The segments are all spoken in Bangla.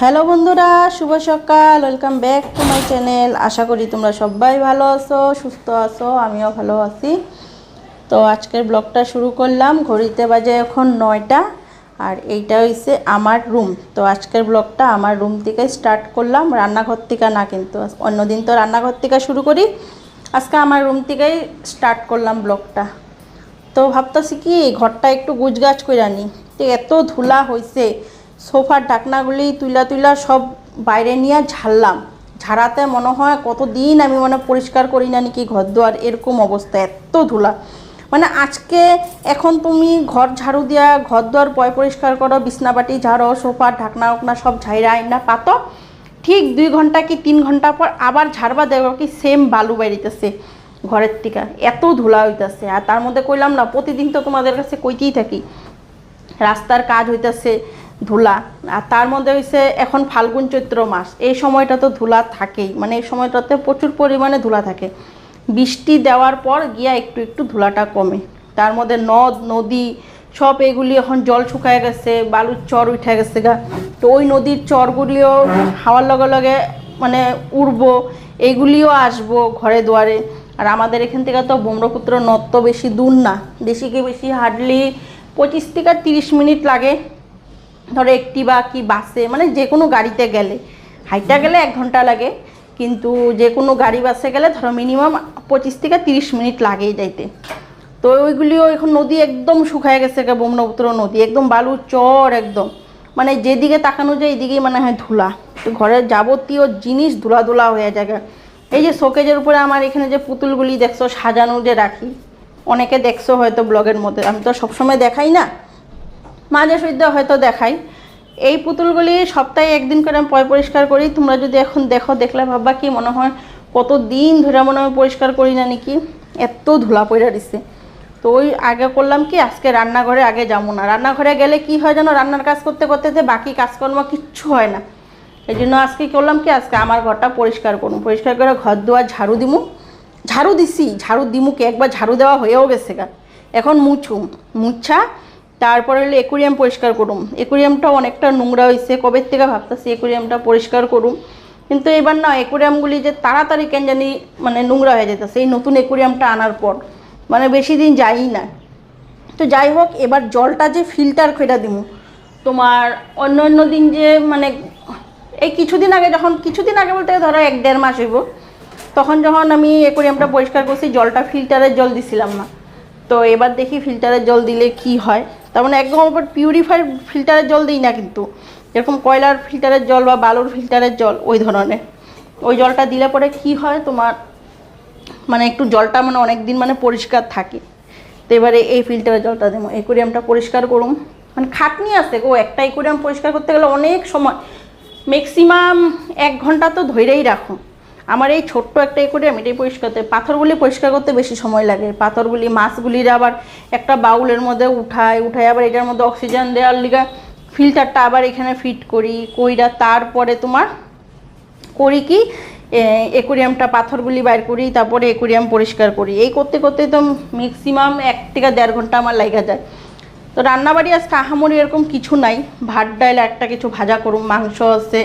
হ্যালো বন্ধুরা, শুভ সকাল welcome back to my channel আশা করি তোমরা সবাই ভালো আছো, সুস্থ আছো, আমিও ভালো আছি। তো আজকের ব্লগটা শুরু করলাম, ঘড়িতে বাজে এখন নয়টা, আর এইটা হয়েছে আমার রুম তো আজকের ব্লগটা আমার রুম থেকে স্টার্ট করলাম, রান্নাঘর থেকে না কিন্তু, অন্যদিন তো রান্নাঘর থেকে শুরু করি। আজকে আমার রুম থেকেই স্টার্ট করলাম ব্লগটা তো ভাবতেছি কি, ঘরটা একটু গুজগাছ করে আনি তো এত ধুলা হয়েছে সোফার ঢাকনাগুলি তুলা তুলা সব বাইরে নিয়ে ঝাড়লাম। ঝাড়াতে মনে হয় কতদিন আমি মানে পরিষ্কার করি না নাকি ঘর দুয়ার এরকম অবস্থা, এত ধুলা। মানে আজকে এখন তুমি ঘর ঝাড়ু দিয়া ঘর দুয়ার পয় পরিষ্কার করো, বিছনাবাটি ঝাড়ো, সোফা, ঢাকনা উকনা সব ঝাইরা আইনা পাতো। ঠিক দুই ঘণ্টা কি তিন ঘণ্টা পর আবার ঝাড়বা দেখো কি সেম বালু বেরিতেছে ঘরের থেকে। এত ধুলা হইতাছে। আর তার মধ্যে কইলাম না, প্রতিদিন তো তোমাদের কাছে কইতেই থাকি, রাস্তার কাজ হইতাছে ধুলা। আর তার মধ্যে হয়েছে এখন ফাল্গুন চৈত্র মাস। এই সময়টা তো ধুলা থাকেই। মানে এই সময়টাতে প্রচুর পরিমাণে ধুলা থাকে। বৃষ্টি দেওয়ার পর গিয়া একটু একটু ধুলাটা কমে। তার মধ্যে নদ, নদী সব এগুলি এখন জল শুকায় গেছে, বালুর চর উঠে গেছে গা। তো ওই নদীর চরগুলিও হাওয়ার লগে লগে মানে উড়বো, এগুলিও আসব ঘরে দুয়ারে। আর আমাদের এখান থেকে তো ব্রহ্মপুত্র নদ তো বেশি দূর না। বেশি কি বেশি হার্ডলি পঁচিশ থেকে তিরিশ মিনিট লাগে। ধরো একটি বা কি বাসে মানে যে কোনো গাড়িতে গেলে। হাইটা গেলে এক ঘণ্টা লাগে, কিন্তু যে কোনো গাড়ি বাসে গেলে ধরো মিনিমাম পঁচিশ থেকে তিরিশ মিনিট লাগেই যাইতে। তো ওইগুলিও এখন নদী একদম শুকায় গেছে ব্রহ্মপুত্র নদী, একদম বালুর চর একদম। মানে যেদিকে তাকানো যায় এদিকেই মানে হয় ধুলা। তো ঘরের যাবতীয় জিনিস ধুলা ধুলা হয়ে যায় এই যে শোকেজের উপরে আমার এখানে যে পুতুলগুলি দেখছ, সাজানো যে রাখি, অনেকে দেখছ হয়তো ব্লগের মধ্যে, আমি তো সবসময় দেখাই না। মাঝে সুদ্ধা হয়তো দেখাই। এই পুতুলগুলি সপ্তাহে একদিন করে আমি পয় পরিষ্কার করি। তোমরা যদি এখন দেখো, দেখলে ভাববা কি মনে হয় কত দিন ধরে মনে হয় পরিষ্কার করি না নাকি? এত ধুলা পড়ে দিছে। তো ওই আগে করলাম কি, আজকে রান্নাঘরে আগে যাব না। রান্নাঘরে গেলে কি হয় যেন রান্নার কাজ করতে করতে যে বাকি কাজকর্ম কিচ্ছু হয় না। এই জন্য আজকে করলাম কি, আজকে আমার ঘরটা পরিষ্কার করুন পরিষ্কার করে ঘর দুয়ার ঝাড়ু দিমু। ঝাড়ু দিছি, ঝাড়ু দিমুকে একবার ঝাড়ু দেওয়া হয়েও গেছে গা। এখন মুছুম। মুছা তারপরে হলো একুরিয়াম পরিষ্কার করুম। একুরিয়ামটা অনেকটা নোংরা হয়েছে কবে থেকে ভাবতেছি একুরিয়ামটা পরিষ্কার করুম? কিন্তু এবার না একুরিয়ামগুলি যে তাড়াতাড়ি কেন জানি মানে নোংরা হয়ে যেতেছে এই নতুন একুরিয়ামটা আনার পর। মানে বেশি দিন যাই না। তো যাই হোক, এবার জলটা যে ফিল্টার করে দিমু। তোমার অন্য অন্য দিন যে মানে এই কিছুদিন আগে যখন, কিছুদিন আগে বলতে ধরো এক দেড় মাস হইব, তখন যখন আমি একুরিয়ামটা পরিষ্কার করছি, জলটা ফিল্টারের জল দিছিলাম না। তো এবার দেখি ফিল্টারের জল দিলে কি হয়। তার মানে একদম আবার পিউরিফাইড ফিল্টারের জল দিই না কিন্তু। যেরকম কয়লার ফিল্টারের জল বা বালুর ফিল্টারের জল, ওই ধরনের। ওই জলটা দিলে পরে কি হয় তোমার মানে একটু জলটা মানে অনেক দিন মানে পরিষ্কার থাকে। তো এবারে এই ফিল্টারের জলটা দেবো একুরিয়ামটা পরিষ্কার করুন। মানে খাটনি আছে গো, একটা একুরিয়াম পরিষ্কার করতে গেলে অনেক সময় ম্যাক্সিমাম এক ঘণ্টা তো ধরেই রাখো আমার এই ছোট্ট একটা একুরিয়াম এটাই পরিষ্কার করতে পাথরগুলি পরিষ্কার করতে বেশি সময় লাগে। পাথরগুলি মাছগুলির আবার একটা বাউলের মধ্যে উঠায় উঠায় আবার এটার মধ্যে অক্সিজেন দেওয়ার লিগা ফিল্টারটা আবার এখানে ফিট করি, কইরা তারপরে তোমার করি কি একুরিয়ামটা পাথরগুলি বাইর করি, তারপরে একুরিয়াম পরিষ্কার করি। এই করতে করতে তো ম্যাক্সিমাম এক থেকে দেড় ঘণ্টা আমার লাগা যায়। তো রান্নাবাড়ি আজকে আহামরি এরকম কিছু নাই। ভাত ডাইল একটা কিছু ভাজা করুম। মাংস আছে,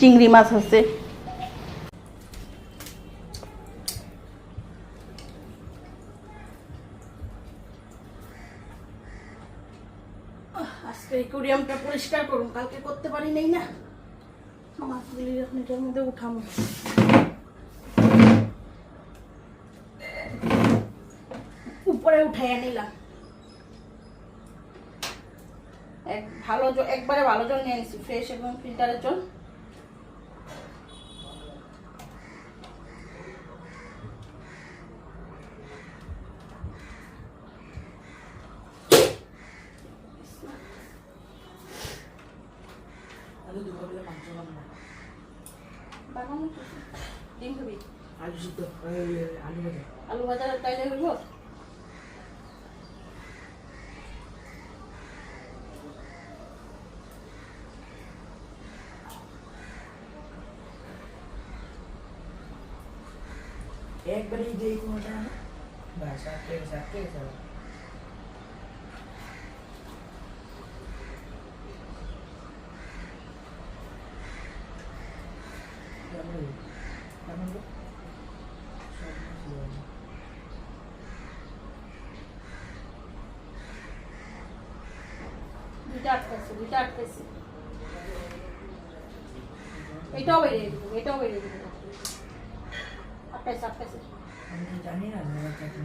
চিংড়ি মাছ আছে। আজকে একুরিয়ামটা পরিষ্কার করুন, কালকে করতে পারি নাই না। মাছগুলি এখন এটার মধ্যে উঠাবো উপরে উঠাইয়া নিলাম। এক ভালো একবারে ভালো জল নিয়ে নিছি ফ্রেশ এবং ফিল্টারের জল আলু দুপুরবেলা মাংস বানাবো বানানো তো। ডিম খাবি আলু সিদ্ধ এই, আলু ভাজা আলু ভাজা তাইলে হইব একবারে এই যে এই কোনোটা না ব্যাস আটকে গেছে আটকে গেছে আবার। তারপরে এখন তো দুইটা আটকাইছে দুইটা আটকাইছে এটাও বেরিয়ে দিব এটাও বেরিয়ে দিব আটকাইছে আটকাইছে আমি তো জানি না দাদা চাকরি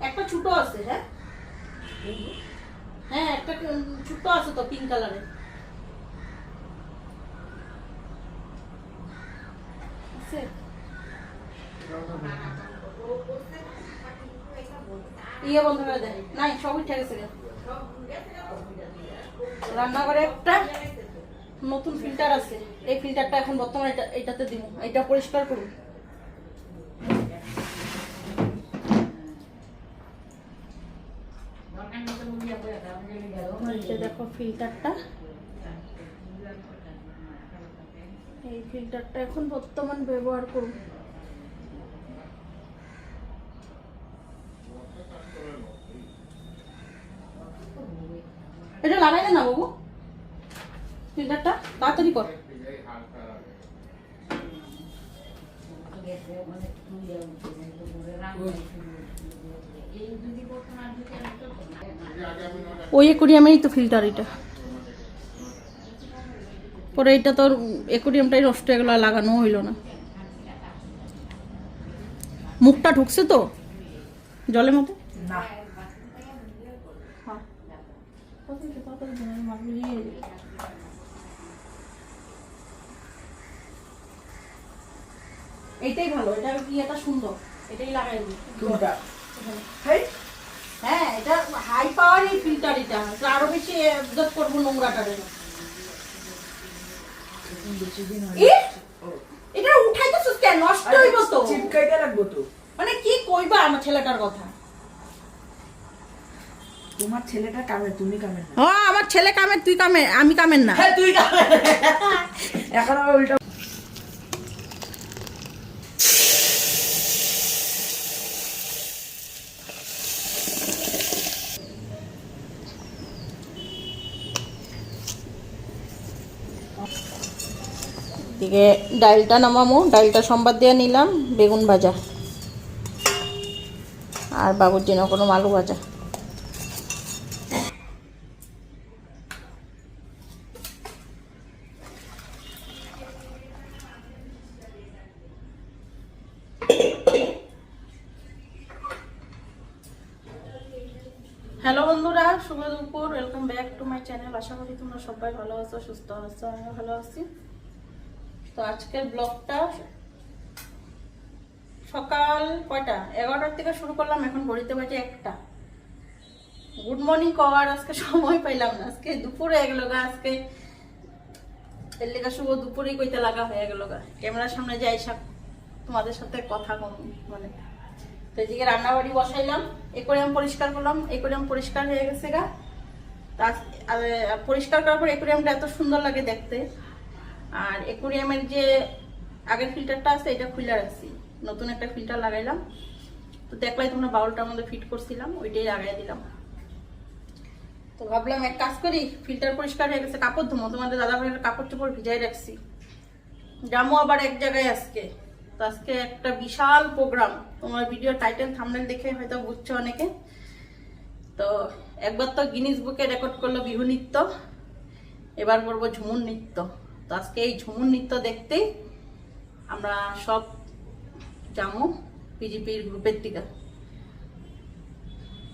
একটা ছোট আছে হ্যাঁ? হ্যাঁ একটা ছোট আছে তো পিঙ্ক কালারের? ইয়ে বন্ধ করে দেয় নাই সবই ঠিক আছে রান্নাঘরে একটা নতুন ফিল্টার আছে। এই ফিল্টারটা এখন বর্তমানে এটা এটাতে দিব এটা পরিষ্কার করুন। যে দেখো ফিল্টারটা এই ফিল্টারটা এখন বর্তমান ব্যবহার করুন এটা লাগাইলে না, বাবু? ফিল্টারটা তাড়াতাড়ি কর। ওই একুরিয়ামেরই তো ফিল্টার এটা। পরে এটা তোর একুরিয়ামটাই নষ্ট হয়ে গেলো লাগানো হইল না। মুখটা ঢুকছে তো? জলের মতো এইটাই ভালো এটা ইয়েটা সুন্দর এটাই লাগাই দিই হ্যাঁ? এটা হাই পাওয়ার এই ফিল্টার এটা। এটা আরও বেশি অ্যাবজর্ব করব নোংরাটারে। বেশি দিন হয় ই কেন? নষ্ট হইব তো। চিপকাইতে লাগবো তো। মানে কি কইবা আমার ছেলেটার কথা? তোমার ছেলেটা কামে তুমি কামে না। আমার ছেলে কামের তুই কামে আমি কামের না। হ্যাঁ তুই কামে এখন আবার উল্টা দিকে ডালটা নামামো, ডালটা সম্বাদ দিয়ে নিলাম, বেগুন ভাজা। আর বাবুর জন্য কোনো আলু ভাজা। হ্যালো বন্ধুরা, শুভ দুপুর welcome back to my channel আশা করি তোমরা সবাই ভালো আছো, সুস্থ আছো, আমিও ভালো আছি। তো আজকের ব্লগটা সকাল কয়টা? এগারোটার থেকে শুরু করলাম, এখন ঘড়িতে বাজে একটা। গুড মর্নিং কওয়ার আজকে সময় পাইলাম না। আজকে দুপুরে গেল গা, আজকে এর লেগা শুভ দুপুরেই কইতে লাগা হয়ে গেল গা। ক্যামেরার সামনে যাই সব তোমাদের সাথে কথা কম মানে তো এদিকে রান্নাবাড়ি বসাইলাম, একুরিয়াম পরিষ্কার করলাম, একুরিয়াম পরিষ্কার হয়ে গেছে গা। তা পরিষ্কার করার পর একুরিয়ামটা এত সুন্দর লাগে দেখতে। আর একুরিয়ামের যে আগের ফিল্টারটা আছে, এটা খুলে রাখছি। নতুন একটা ফিল্টার লাগাইলাম। তো দেখলাই তোমরা বাউলটার মধ্যে ফিট করছিলাম, ওইটাই লাগাই দিলাম। তো ভাবলাম এক কাজ করি, ফিল্টার পরিষ্কার হয়ে গেছে, কাপড় ধুমো তোমাদের দাদা ভাইয়ের কাপড় চোপড় ভিজাই রাখছি। যাব আবার এক জায়গায় আজকে। তো আজকে একটা বিশাল প্রোগ্রাম। তোমার ভিডিও টাইটেল থামনেল দেখে হয়তো বুঝছ অনেকে। তো একবার তো গিনিস বুকে রেকর্ড করল বিহু নৃত্য, এবার করব ঝুমুর নৃত্য। তো আজকে এই ঝুমুর নৃত্য দেখতেই আমরা সব জামু বিজেপির গ্রুপের দিকে।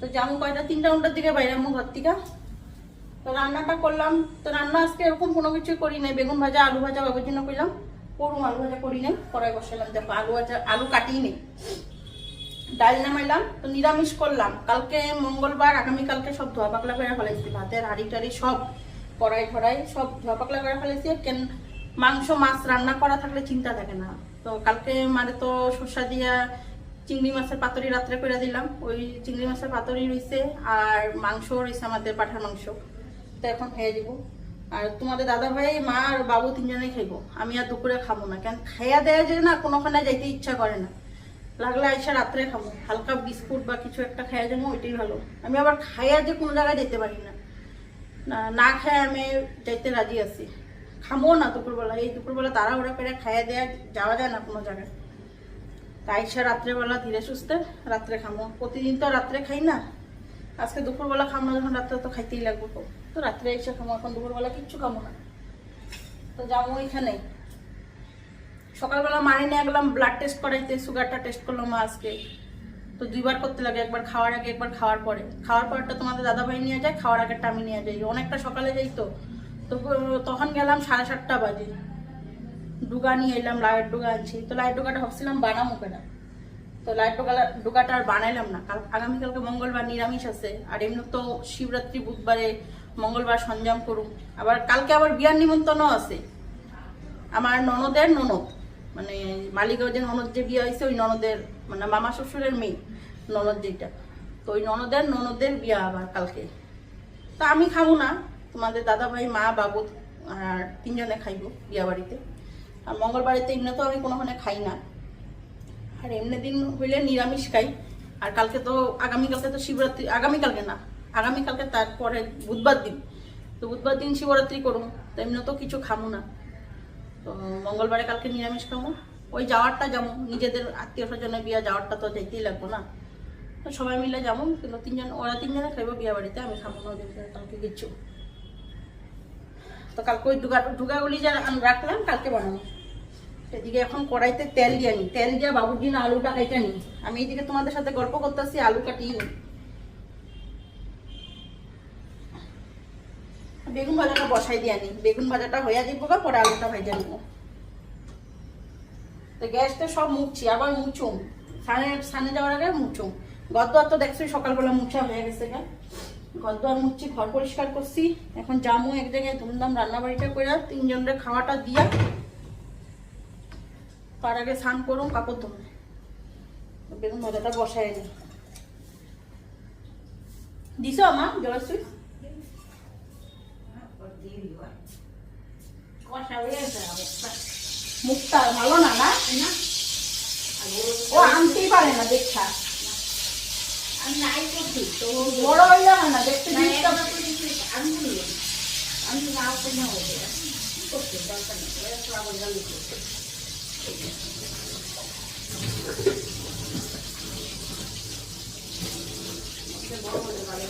তো জামু কয়টা? তিনটা ঘণ্টার দিকে, বাইরে আমু ঘর থেকে। তো রান্নাটা করলাম। তো রান্না আজকে এরকম কোনো কিছু করি নাই। বেগুন ভাজা, আলু ভাজা বাবুর জন্য করলাম। করুম আলু ভাজা করি নাই, কড়াই বসালাম। দেখো, আলু ভাজা, আলু কাটিয়ে নেই। ডাল নামাইলাম, তো নিরামিষ করলাম। কালকে মঙ্গলবার, আগামীকালকে সব ধোয়া পাকলা করে ফেলাইছি ভাতের হাড়ি টাড়ি সব। কড়াই ফড়াই সব ঝপাকলা করে ফেলেছি। কেন মাংস, মাছ রান্না করা থাকলে চিন্তা থাকে না। তো কালকে মানে তো শসা দিয়া চিংড়ি মাছের পাতুরি রাত্রে করে দিলাম। ওই চিংড়ি মাছের পাতুরি রয়েছে আর মাংস রয়েছে আমাদের পাঠার মাংস। তো এখন খেয়ে দিব। আর তোমাদের দাদা ভাই মা আর বাবু তিনজনেই খাইবো। আমি আর দুপুরে খাব না। কেন খাইয়া দেয়া যায় না, কোনোখানে যাইতে ইচ্ছা করে না। লাগলে আইসা রাত্রে খাব। হালকা বিস্কুট বা কিছু একটা খাইয়া যাব, ওইটাই ভালো। আমি আবার খাইয়া যে কোনো জায়গায় যেতে পারি না। না খায় আমি, যাইতে রাজি আছি। খামো না দুপুরবেলা, এই দুপুরবেলা তাড়াহুড়া করে খাইয়ে দেয়া যাওয়া যায় না কোনো জায়গায়। তাই সে রাত্রেবেলা ধীরে সুস্থে রাত্রে খামো। প্রতিদিন তো রাত্রে খাই না। আজকে দুপুরবেলা খামো যখন রাত্রে তো খাইতেই লাগবে তো। তো রাত্রে এসে খামো, এখন দুপুরবেলা কিচ্ছু খামো না। তো যাব এখানে। সকালবেলা মারি নিয়ে গেলাম ব্লাড টেস্ট করাইতে সুগারটা টেস্ট করলাম আজকে। তো দুইবার করতে লাগে, একবার খাওয়ার আগে, একবার খাওয়ার পরে। খাওয়ার পরটা তোমাদের দাদাভাই নিয়ে যায়, খাওয়ার আগেরটা আমি নিয়ে যাই। অনেকটা সকালে যাই তো। তো তখন গেলাম সাড়ে সাতটা বাজে। ডুগা নিয়ে এলাম, লাইট ডুগা আনছি। তো লাইট ডুগাটা ভাবছিলাম বানামো কেনা? তো লাইট ডুগা ডুগাটা আর বানাইলাম না। কাল আগামীকালকে মঙ্গলবার নিরামিষ আছে। আর এমনি তো শিবরাত্রি, বুধবারে, মঙ্গলবার সঞ্জাম করুম। আবার কালকে আবার বিয়ার নিমন্ত্রণও আছে। আমার ননদের ননদ। মানে মালিগঞ্জের ননদ যে বিয়ে হয়েছে, ওই ননদের মানে মামা শ্বশুরের মেয়ে, ননদ যেটা। তো ওই ননদের ননদের বিয়ে আবার কালকে। তা আমি খাব না, তোমাদের দাদা ভাই মা, বাবু আর তিনজনে খাইবো বিয়া বাড়িতে আর মঙ্গলবাড়িতে এমনি তো আমি কোনোখানে খাই না। আর এমনি দিন হইলে নিরামিষ খাই। আর কালকে তো আগামীকালকে তো শিবরাত্রি, আগামীকালকে না, আগামীকালকে তারপরে বুধবার দিন। তো বুধবার দিন শিবরাত্রি করুন তো এমনি তো কিছু খামো না। তো মঙ্গলবারে কালকে নিরামিষ খাব। ওই যাওয়ারটা যেমন নিজেদের আত্মীয় স্বজনের বিয়া, যাওয়ারটা তো যেতেই লাগবো না। তো সবাই মিলে যাব, কিন্তু তিনজন, ওরা তিনজনে খাইবো বিয়া বাড়িতে, আমি খাব না কালকে কিচ্ছু। তো কালকে ওই ডুগা ডুগাগুলি যা রাখলাম, কালকে বানাবো। এদিকে এখন কড়াইতে তেল দিয়ে নি তেল দিয়ে বাবুর দিন আলুটা কেটে নি আমি এইদিকে তোমাদের সাথে গল্প করতেছি আলু কাটিয়ে বেগুন ভাজাটা বসাই দিয়ে নি বেগুন ভাজাটা হইয়া দিব পরে আলুটা ভেজে নিব। তো গ্যাসটা সব মুছছি, আবার মুছুম। সানে সানে যাওয়ার আগে মুছুম। গদ্দার তো দেখছি সকালবেলা মুছা হয়ে গেছে গা। গদ্দার মুছছি, ঘর পরিষ্কার করছি। এখন জামু এক জায়গায় ধুমধাম রান্না বাড়িটা করে তিনজনের খাওয়াটা দিয়া তার আগে স্নান করুম, কাপড় ধুম। বেগুন ভাজাটা বসাই নি দিছ আমার জল কষা হয়ে গেছে আবার। মুখটা ভালো না না ও আনতেই পারে না দেখা হয়ে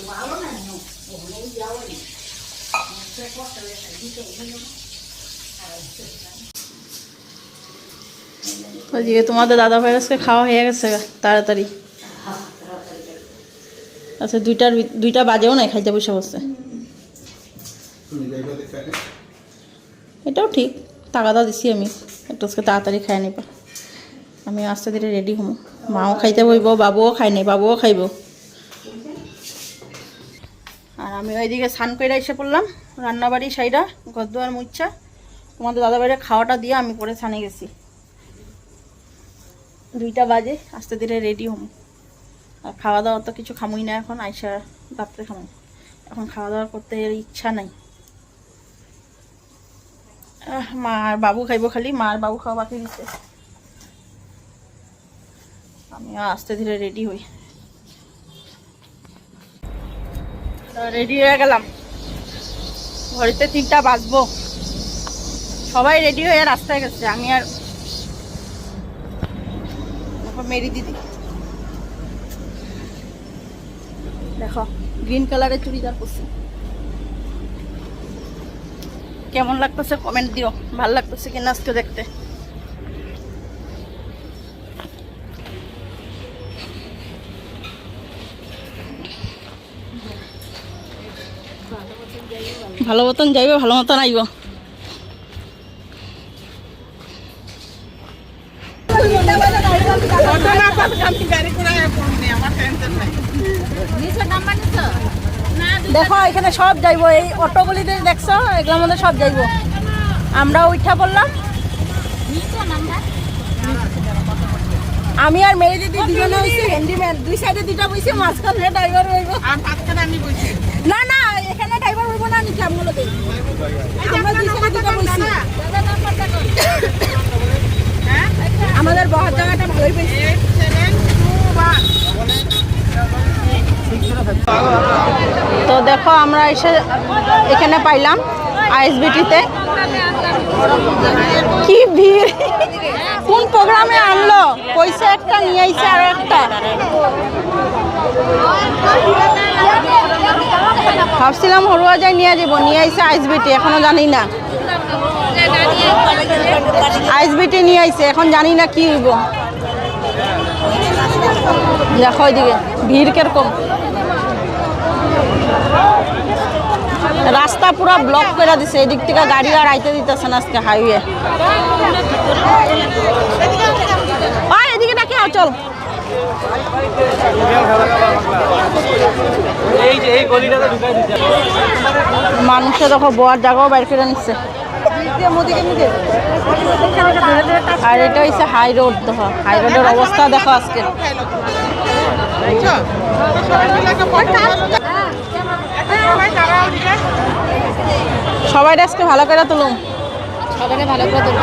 ভালো না নো ওখানে যাওয়া নেই তোমাদের দাদা ভাইয়ের আজকে খাওয়া হয়ে গেছে তাড়াতাড়ি। আচ্ছা দুইটার দুইটা বাজেও নাই খাইতে বসে বসে। এটাও ঠিক, টাকাটা দিছি আমি। একটু আজকে তাড়াতাড়ি খাই নিবা। আমি আস্তে ধীরে রেডি হম। মাও খাইতে বইব, বাবুও খাই নাই বাবুও খাইব। আর আমি ওইদিকে স্নান করে এসে পড়লাম, রান্নাবাড়ি সাইডা গদ্দুয়ার মুচ্ছা তোমাদের দাদা ভাইয়ের খাওয়াটা দিয়ে আমি পরে স্নানে গেছি। দুইটা বাজে, আস্তে ধীরে রেডি হম। আর খাওয়া দাওয়া তো কিছু খামুই না এখন, আইসা রাত্রে খামো এখন খাওয়া দাওয়া করতে ইচ্ছা নাই। মা আর বাবু খাইবো খালি, মা আর বাবু খাওয়া বাকি দিচ্ছে আমি আস্তে ধীরে রেডি হই। রেডি হয়ে গেলাম। ঘড়িতে তিনটা বাজবো। সবাই রেডি হয়ে রাস্তায় গেছে, আমি আর মেরি দিদি। দেখো গ্রিন কালারের চুড়িদার পরছি। কেমন লাগতেছে কমেন্ট দিও, ভালো লাগতেছে কিনা আজকে দেখতে। ভালো মতন যাইবে ভালো মতন আইব। নিচে নাম্বার নিচে দেখো এখানে সব যাইবো। এই অটোগুলিতে দেখছ? এগুলোর মধ্যে সব যাইবো। আমরা উঠা পড়লাম। আমি আর মেয়ে দিদি দুজনে হয়েছি হ্যান্ডিম্যান দুই সাইডে দুইটা বইছি মাঝখানে ড্রাইভার হইব। না না আমরা দুই বইছি আমাদের বহার জায়গাটা ভালোই পেয়েছি। তো দেখো আমরা এসে এখানে পাইলাম আইএসবিটিতে। কি ভিড়! কোন প্রোগ্রামে আনলো? পয়সা একটা নিয়ে আইছে আর একটা। ভাবছিলাম হরুয়া যাই নিয়ে যাব নিয়ে আইছে আইসবিটি এখনও জানি না। আইসবিটি নিয়ে আইছে এখন জানি না কি হইব। দেখো ওইদিকে ভিড় কীরকম। রাস্তা পুরো ব্লক করে দিছে এদিক থেকে গাড়ি আর আইতে দিতেছে না আজকে হাইওয়ে এদিকে ডাকে আও, চল। মানুষে দেখো বয়ার জায়গাও বাইর করে নিচ্ছে। আর এটা হচ্ছে হাই রোড দেখো। হাই রোডের অবস্থা দেখো আজকে। সবাই আজকে ভালো করে তুলুম সবাইকে ভালো করে তুলুম।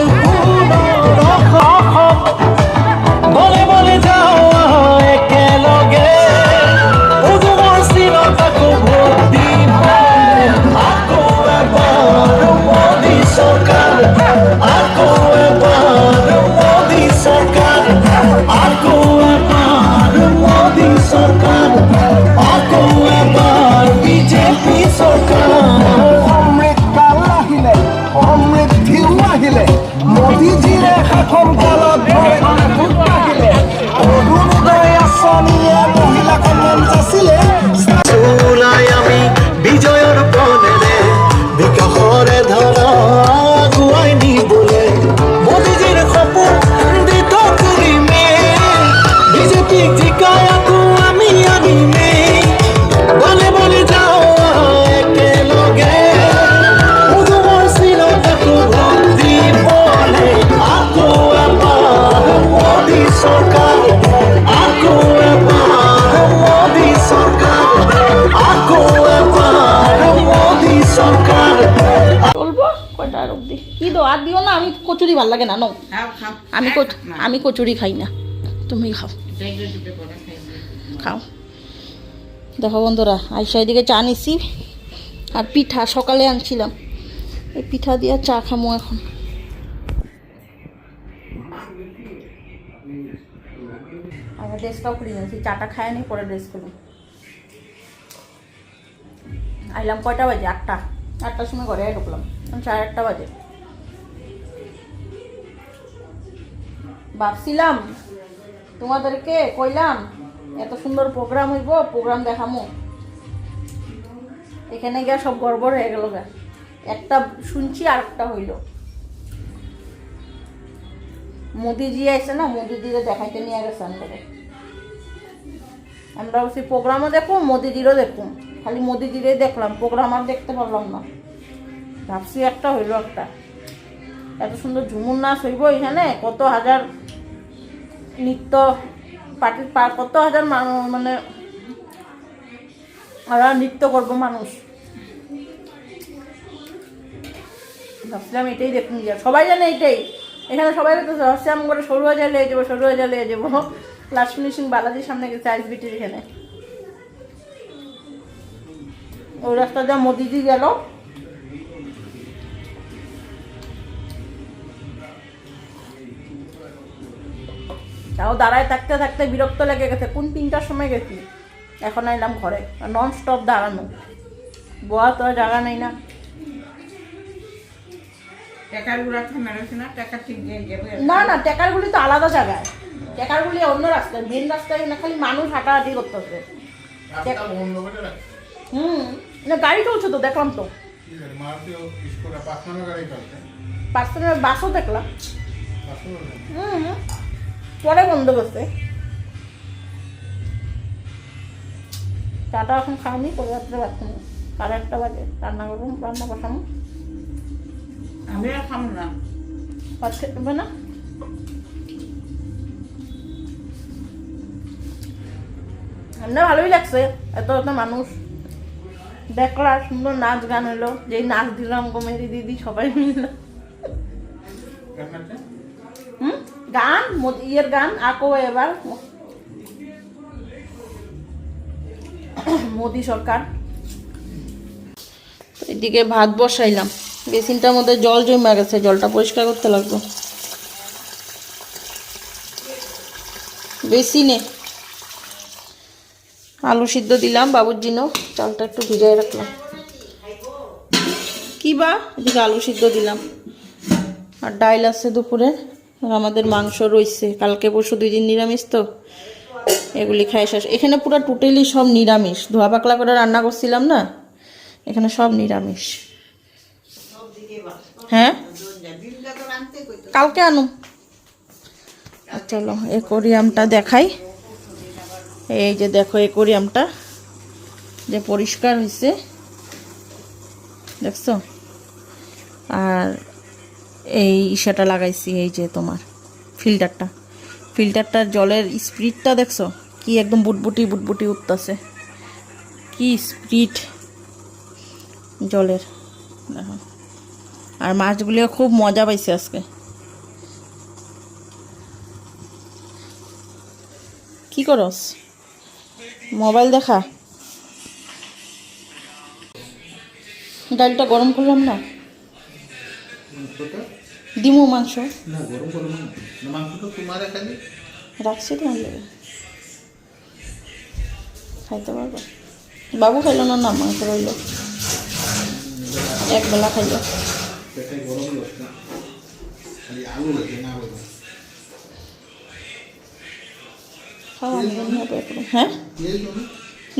কি দো আর দিও না আমি কচুরি ভালো লাগে না নো আমি কচ- আমি কচুরি খাই না। তুমি খাও। খাও। দেখো বন্ধুরা আইসা এদিকে চা নিছি আর পিঠা সকালে আনছিলাম। এই পিঠা দিয়ে চা খামো এখন। আগে ড্রেসটাও খুলি নিয়েছি, চাটা খায় নি পরে ড্রেস খুলি আইলাম কয়টা বাজে? আটটা। আটটার সময় ঘরে ঢুকলাম। সাড়ে আটটা বাজে। ভাবছিলাম, তোমাদেরকে কইলাম এত সুন্দর প্রোগ্রাম হইব প্রোগ্রাম দেখামো। এখানে গিয়ে সব গড়বড় হয়ে গেল গা। একটা শুনছি, আর একটা হইল। মোদিজি আইসে না, মোদিজিরে দেখাইতে নিয়ে গেছে আমাদের আমরা বলছি প্রোগ্রামও দেখো, মোদিজিরও দেখুন খালি মোদিজিরে দেখলাম প্রোগ্রাম আর দেখতে পারলাম না। ভাবছি একটা হইল একটা। এত সুন্দর ঝুমুর নাচ হইব এখানে, কত হাজার নৃত্য পার্টির কত হাজার মানুষ মানে ওরা নৃত্য করব মানুষ। ভাবছিলাম এটাই দেখুন যা সবাই জানে এটাই। এখানে সবাই ভাবছি আমি করে সরুয়া জালে যাব সরুয়া জালে যাব। লাস্ট ফিনিশিং বালাজির সামনে গেছে আইস বিটির এখানে। ওই রাস্তা যা মোদিজি গেল। তাও দাঁড়ায় থাকতে থাকতে বিরক্ত লেগে গেছে। কোন তিনটার সময় গেছি? এখন এলাম ঘরে। নন স্টপ দাঁড়ানো। বোয়া তো আর জায়গা নেই না। টাকার গুড়া না না টেকারগুলি তো আলাদা জায়গায়। টেকারগুলি অন্য রাস্তায় মেন রাস্তায় না খালি মানুষ হাঁটাহাঁটি করতেছে। হুম না গাড়ি চলছে তো দেখলাম তো। পার্সোনাল বাসও দেখলাম। গাড়ি। হুম। পরে বন্ধ করছে। চাটা এখন খাওনি পরে রাত্রে পাচ্ছি না সাড়ে আটটা বাজে রান্না করব রান্না বসাবো। আমি আর খাব না। ভাত খেতে না? এমনি ভালোই লাগছে এত এত মানুষ। দেখলা সুন্দর নাচ গান হলো যেই নাচ দিলাম গমেরি দিদি সবাই মিলল হুম? গান মোদি- ইয়ের গান আকো এবার। মোদি সরকার। এদিকে ভাত বসাইলাম। বেসিনটার মধ্যে জল জমে গেছে জলটা পরিষ্কার করতে লাগবে। বেসিনে আলু সিদ্ধ দিলাম বাবুর জন্য চালটা একটু ভিজাই রাখলাম। কি বা? এদিকে আলু সিদ্ধ দিলাম। আর ডাইল আছে দুপুরে। আমাদের মাংস রইছে। কালকে, পরশু দুই দিন নিরামিষ তো। এগুলি খাই শেষ। এখানে পুরো টোটালি সব নিরামিষ। ধোয়া পাকলা করে রান্না করছিলাম না, এখানে সব নিরামিষ। হ্যাঁ? কালকে আনো। চলো, একোরিয়ামটা দেখাই। এই যে দেখো একোরিয়ামটা, যে পরিষ্কার হয়েছে দেখছ? আর এই ইসাটা লাগাইছি, এই যে তোমার ফিল্টারটা ফিল্টারটার জলের স্পিডটা দেখছ? কি একদম বুটবুটি বুটবুটি উঠতেছে। কি স্পিড জলের। দেখো। আর মাছগুলিও খুব মজা পাইছে আজকে। কি করস? মোবাইল দেখা। ডালটা গরম করলাম না? দিমু মাংস। না গরম করব না। না, মাংসটা তোমার এখানে রাখছি তো আনলে খাইতে পারব? বাবু খাইলো না না মাংস রইল এক বেলা খাইল। হ্যাঁ?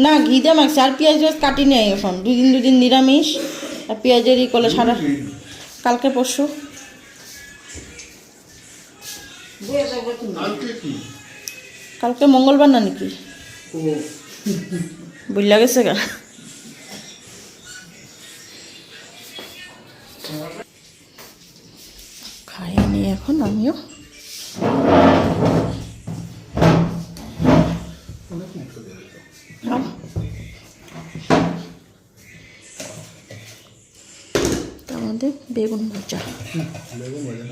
না ঘি দিয়ে মাখছি। আর পেঁয়াজ কাটি নেই এখন। দুই দিন দুই দিন নিরামিষ। আর পেঁয়াজের ই করলে সারা কালকে পরশু। কালকে মঙ্গলবার না নাকি? বুঝলা গেছে গা। খাই নি এখন আমিও। আমাদের বেগুন ভাজা। বেগুন ভাজা।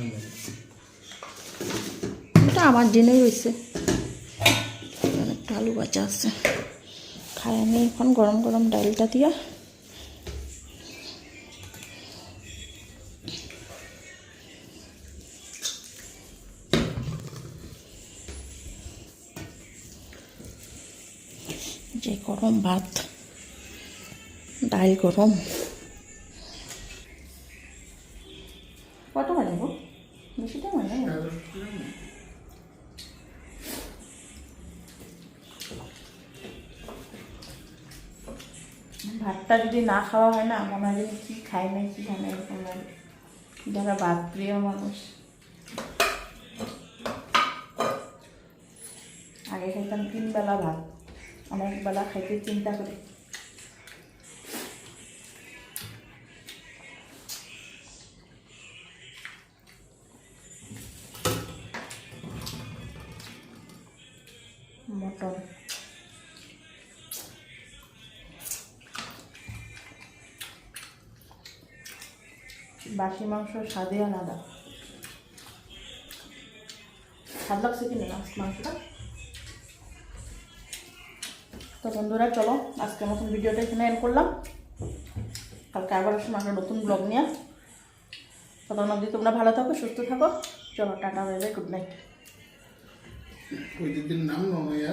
এটা আমার জেনেই রয়েছে একটা আলু ভাজা আছে। খাই আমি এখন গরম গরম ডালটা দিয়া। যে গরম ভাত, ডাল গরম কত বাজে গো বেশি টাইম হয় না ভাতটা যদি না খাওয়া হয় না, মনে হয় যেন কি খাই নাই, কি খায় নাই এরকম লাগে। যারা ভাত প্রিয় মানুষ। আগে খাইতাম তিন বেলা ভাত। অনেক বেলা খাইতে চিন্তা করি। বাসি মাংস স্বাদে আলাদা। স্বাদ লাগছে কি না মাংসটা? তো বন্ধুরা, চলো, আজকের মতন ভিডিওটা এখানে এন্ড করলাম। কালকে আবার আসুন আমরা নতুন ব্লগ নিয়ে। তখন অবধি তোমরা ভালো থাকো, সুস্থ থাকো। চলো, tata bye bye good night ওই দিদির নাম নয়